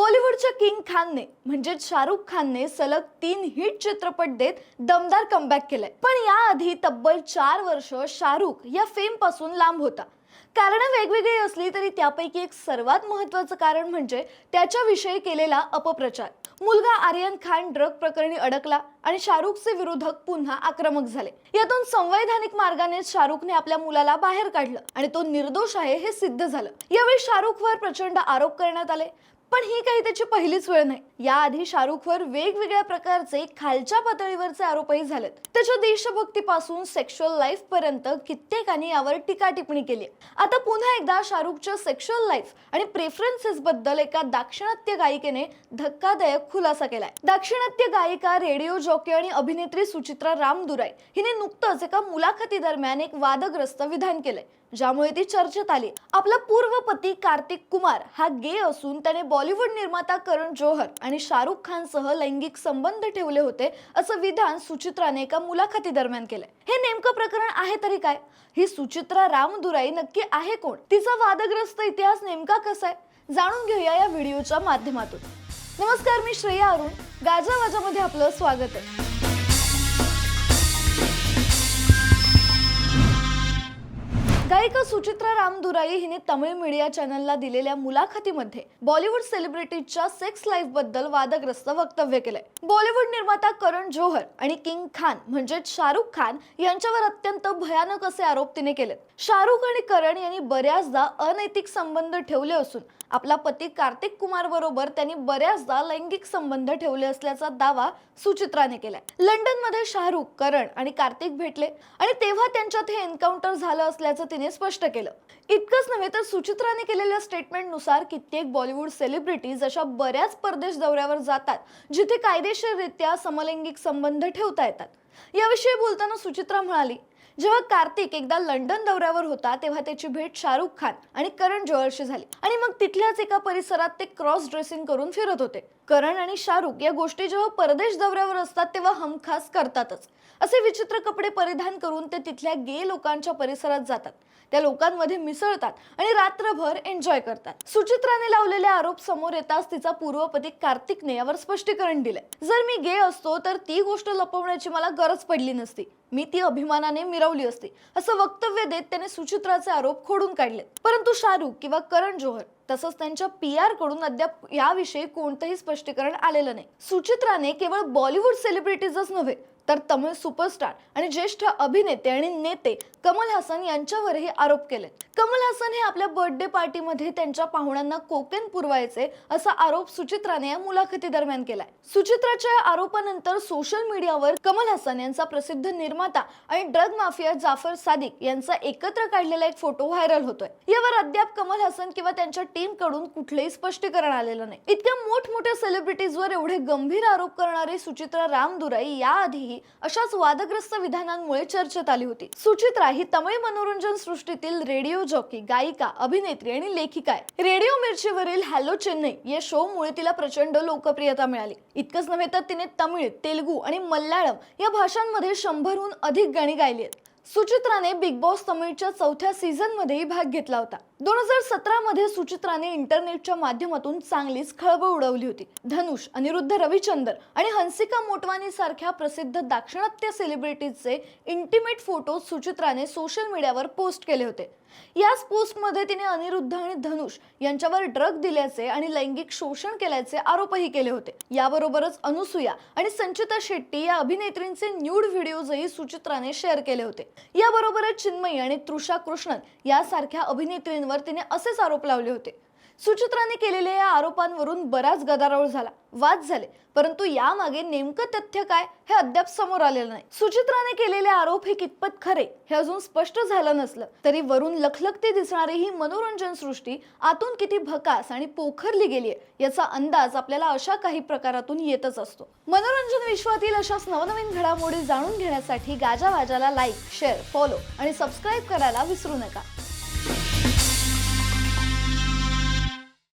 बॉलिवूडच्या king खानने म्हणजे शाहरुख खानने सलग तीन हिट चित्रपट देत दमदार कमबॅक केलाय. पण याआधी तब्बल चार वर्ष शाहरुख या फेमपासून लांब होता. कारण वेगवेगळी असली तरी त्यापैकी एक सर्वात महत्वाचं कारण म्हणजे त्याच्याविषयी केलेला अपप्रचार. मुलगा आर्यन खान ड्रग प्रकरणी अडकला आणि शाहरुखचे विरोधक पुन्हा आक्रमक झाले. यातून संवैधानिक मार्गाने शाहरुखने आपल्या मुलाला बाहेर काढलं आणि तो निर्दोष आहे हे सिद्ध झालं. यावेळी शाहरुखवर प्रचंड आरोप करण्यात आले. पण ही काही त्याची पहिलीच वेळ नाही. याआधी शाहरुखवर वेगवेगळ्या प्रकारचे खालच्या पातळीवरचे आरोपही झालेत. त्याच्या देशभक्तीपासून सेक्शुअल लाईफ पर्यंत कित्येकांनी यावर टीका टिप्पणी केली आता पुन्हा एकदा शाहरुखच्या सेक्शुअल लाईफ आणि प्रेफरन्सेस बद्दल एका दाक्षिणात्य गायिकेने धक्कादायक खुलासा केलाय. दाक्षिणात्य गायिका रेडिओ जॉकी आणि अभिनेत्री सुचित्रा रामदुराई हिने नुकतंच एका मुलाखती दरम्यान एक वादग्रस्त विधान केलंय ज्यामुळे ती चर्चेत आली. आपला पूर्व पती कार्तिक कुमार हा गे असून त्याने बॉलिवूड निर्माता करण जोहर आणि शाहरुख खान सह लैंगिक संबंध ठेवले होते असं विधान सुचित्राने एका मुलाखती दरम्यान केलंय. हे नेमकं प्रकरण आहे तरी काय? ही सुचित्रा रामदुराई नक्की आहे कोण? तिचा वादग्रस्त इतिहास नेमका कसा आहे? जाणून घेऊया या व्हिडिओच्या माध्यमातून. नमस्कार मी श्रेया अरुण. गाजावाजामध्ये आपलं स्वागत आहे. गायिका सुचित्रा रामदुराई हिने तमिळ मीडिया चॅनलला दिलेल्या मुलाखतीमध्ये बॉलिवूड सेलिब्रिटीजच्या सेक्स लाईफबद्दल वादग्रस्त वक्तव्य केलंय. बॉलिवूड निर्माता करण जोहर आणि किंग खान म्हणजेच शाहरुख खान यांच्यावर अत्यंत भयानक असे आरोप तिने केलेत. शाहरुख आणि करण यांनी बऱ्याचदा अनैतिक संबंध ठेवले असून आपला पती कार्तिक कुमार बरोबर त्यांनी बऱ्याचदा लैंगिक संबंध ठेवले असल्याचा दावा सुचित्राने केलाय. लंडनमध्ये शाहरुख करण आणि कार्तिक भेटले आणि तेव्हा त्यांच्यात हे एन्काउंटर झालं असल्याचं तिने स्पष्ट केलं. इतकंच नव्हे तर सुचित्राने केलेल्या स्टेटमेंटनुसार कित्येक बॉलिवूड सेलिब्रिटीज अशा बऱ्याच परदेश दौऱ्यावर जातात जिथे कायदेशीररित्या समलैंगिक संबंध ठेवता येतात. याविषयी बोलताना सुचित्रा म्हणाली जेव्हा कार्तिक एकदा लंडन दौऱ्यावर होता तेव्हा त्याची भेट शाहरुख खान आणि करण जोहरशी झाली. आणि मग तिथल्याच एका परिसरात ते क्रॉस ड्रेसिंग करून फिरत होते. करण आणि शाहरुख या गोष्टी जेव्हा परदेश दौऱ्यावर असतात तेव्हा हमखास करतातच. असे विचित्र कपडे परिधान करून ते तिथल्या गे लोकांच्या परिसरात जातात. त्या लोकांमध्ये मिसळतात आणि रात्रभर एन्जॉय करतात. सुचित्राने लावलेले आरोप समोर येताच तिचा पूर्वपती कार्तिकने यावर स्पष्टीकरण दिले जर मी गे असतो तर ती गोष्ट लपवण्याची मला गरज पडली नसती. मी ती अभिमानाने बजावली असती. असं वक्तव्य देत त्याने सुचित्राचे आरोप खोडून काढले परंतु शाहरुख किंवा करण जोहर तसंच त्यांच्या पी आरकडून अद्याप याविषयी कोणतंही स्पष्टीकरण आलेलं नाही. सुचित्राने केवळ बॉलिवूड सेलिब्रिटीजच नव्हे तर तमिळ सुपरस्टार आणि ज्येष्ठ अभिनेते आणि नेते कमल हसन यांच्यावरही आरोप केले कमल हसन हे आपल्या बर्थडे पार्टीमध्ये त्यांच्या पाहुण्यांना कोकेन पुरवायचे असा आरोप सुचित्राने या मुलाखती दरम्यान केलाय. सुचित्राच्या या आरोपानंतर सोशल मीडियावर कमल हसन यांचा प्रसिद्ध निर्माता आणि ड्रग माफिया जाफर सादिक यांचा एकत्र काढलेला एक फोटो व्हायरल होतोय. यावर अद्याप कमल हसन किंवा त्यांच्या टीमकडून कुठलेही स्पष्टीकरण आलेलं नाही. इतक्या मोठमोठ्या सेलिब्रिटीजवर एवढे गंभीर आरोप करणारी सुचित्रा रामदुराई याआधीही अशाच वादग्रस्त विधानांमुळे चर्चेत आली होती. सुचित्रा ही तमिळ मनोरंजन सृष्टीतील रेडिओ जॉकी गायिका अभिनेत्री आणि लेखिका आहे. रेडिओ मिरचीवरील हॅलो चेन्नई या शो मुळे तिला प्रचंड लोकप्रियता मिळाली. इतकंच नव्हे तर तिने तमिळ तेलुगू आणि मल्याळम या भाषांमध्ये शंभरहून अधिक गाणी गायली आहेत. सुचित्राने बिग बॉस तमिळच्या चौथ्या सीझनमध्येही भाग घेतला होता. दोन हजार सतरा मध्ये सुचित्राने इंटरनेटच्या माध्यमातून चांगलीच खळबळ उडवली होती. धनुष अनिरुद्ध रविचंदर आणि हंसिका मोटवानी सारख्या प्रसिद्ध दाक्षिणात्य सेलिब्रिटीजचे इंटिमेट फोटो सुचित्राने सोशल मीडियावर पोस्ट केले होते. याच पोस्टमध्ये तिने अनिरुद्ध आणि धनुष यांच्यावर ड्रग दिल्याचे आणि लैंगिक शोषण केल्याचे आरोपही केले होते. याबरोबरच अनुसूया आणि संचिता शेट्टी या अभिनेत्रींचे न्यूड व्हिडिओजही सुचित्राने शेअर केले होते. याबरोबरच चिन्मयी आणि तृषा कृष्णन यासारख्या अभिनेत्रींवर तिने असेच आरोप लावले होते. सुचित्राने केलेल्या या आरोपांवरून बराच गदारोळ झाला. वाद झाले. परंतु यामागे नेमकं तथ्य काय हे अद्याप समोर आलेलं नाही. सुचित्राने केलेले आरोप हे कितपत खरे हे अजून स्पष्ट झालं नसलं तरी वरून लखलखती दिसणारी ही मनोरंजन सृष्टी आतून किती भकास आणि पोखरली गेली याचा अंदाज आपल्याला अशा काही प्रकारातून येतच असतो. मनोरंजन विश्वातील अशाच नवनवीन घडामोडी जाणून घेण्यासाठी गाजा वाजाला लाईक शेअर फॉलो आणि सबस्क्राईब करायला विसरू नका.